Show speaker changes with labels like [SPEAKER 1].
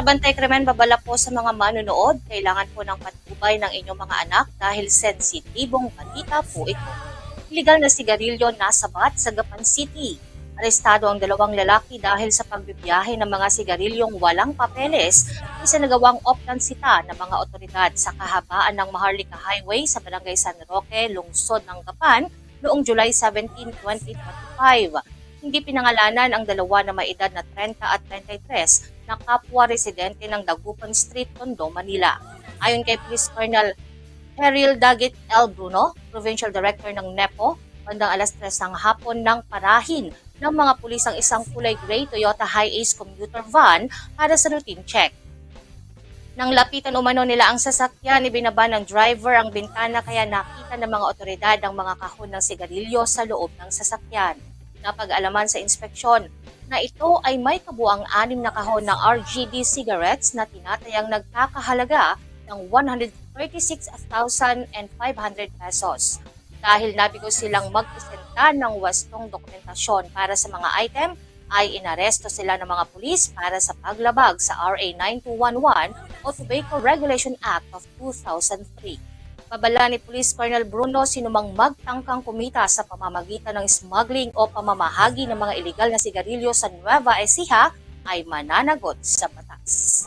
[SPEAKER 1] Bantay Krimen, babala po sa mga manonood, kailangan po ng patubay ng inyong mga anak dahil sensitibong balita po ito. Illegal na sigarilyo nasabat sa Gapan City. Arestado ang dalawang lalaki dahil sa pagbibiyahe ng mga sigarilyong walang papeles isa nagawang optansita ng mga otoridad sa kahabaan ng Maharlika Highway sa Barangay San Roque, lungsod ng Gapan noong July 17, 2025. Hindi pinangalanan ang dalawa na may edad na 30 at 33 na kapwa residente ng Dagupan Street, Tondo, Manila. Ayon kay Police Colonel Eril Dagit L. Bruno, Provincial Director ng NEPO, bandang alas 3 ng hapon ng parahin ng mga pulis ang isang kulay gray Toyota Hi-Ace commuter van para sa routine check. Nang lapitan umano nila ang sasakyan, ibinaba ng driver ang bintana kaya nakita ng mga otoridad ang mga kahon ng sigarilyo sa loob ng sasakyan. Napag-alaman sa inspeksyon na ito ay may kabuang anim na kahon ng RGD cigarettes na tinatayang nagkakahalaga ng 136,500 pesos. Dahil nabigo silang magpresenta ng wastong dokumentasyon para sa mga item, ay inaresto sila ng mga pulis para sa paglabag sa RA 9211 o Tobacco Regulation Act of 2003. Babala ni Police Colonel Bruno sinumang magtangkang kumita sa pamamagitan ng smuggling o pamamahagi ng mga illegal na sigarilyo sa Nueva Ecija ay mananagot sa batas.